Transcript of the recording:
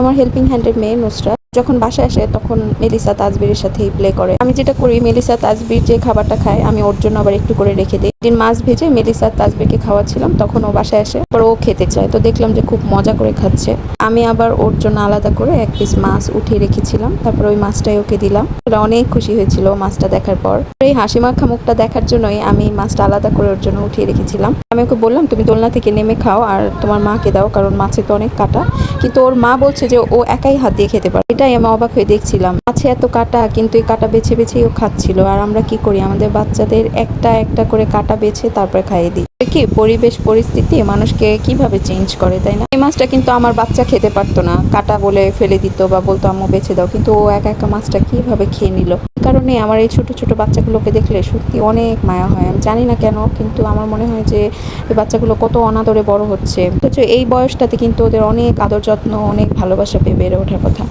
আমার হেল্পিং হ্যান্ডের মেয়ে নুসরা যখন বাসায় আসে, তখন মেলিসা তাজবিরের সাথেই প্লে করে। আমি যেটা করি, মেলিসা তাজবির যে খাবারটা খায়, আমি ওর জন্য আবার একটু করে রেখে দিই। দিন মাছ ভেজে মেলিসা তাজবিরকে খাওয়াচ্ছিলাম, তখন ও বাসায় আসে পর ও খেতে চায়। তো দেখলাম যে খুব মজা করে খাচ্ছে। আমি আবার ওর জন্য আলাদা করে এক পিস মাছ উঠিয়ে রেখেছিলাম। তারপর ওই মাছটাই ওকে দিলাম। ওরা অনেক খুশি হয়েছিল মাছটা দেখার পর। এই হাসি মাখা মুখটা দেখার জন্যই আমি মাছটা আলাদা করে ওর জন্য উঠিয়ে রেখেছিলাম। আমি ওকে বললাম, তুমি দোলনা থেকে নেমে খাও, আর তোমার মাকে দাও, কারণ মাছে তো অনেক কাটা। কিন্তু ওর মা বলছে যে ও একাই হাত দিয়ে খেতে পারে। এটাই আমি অবাক হয়ে দেখছিলাম। মাছে এত কাটা, কিন্তু এই কাটা বেছে বেছেই ও খাচ্ছিল। আর আমরা কি করি? আমাদের বাচ্চাদের একটা একটা করে কাটা বেছে তারপরে খাইয়ে দিই। কি পরিবেশ, পরিস্থিতি? মানুষকে কীভাবে চেঞ্জ করে, তাই না? এই মাছটা কিন্তু আমার বাচ্চা খেতে পারতো না। কাটা বলে ফেলে দিত বা বলতো, আম্মু, বেছে দাও। কিন্তু ও একা একা মাছটা কীভাবে খেয়ে নিল? কারণে আমার এই ছোট ছোট বাচ্চাগুলোকে দেখলে সত্যি অনেক মায়া হয়। আমি জানি না কেন, কিন্তু আমার মনে হয় যে এই বাচ্চাগুলো কত অনাদরে বড় হচ্ছে। অথচ এই বয়সটাতে কিন্তু ওদের অনেক আদর যত্ন, অনেক ভালোবাসা পেয়ে বেড়ে ওঠার কথা।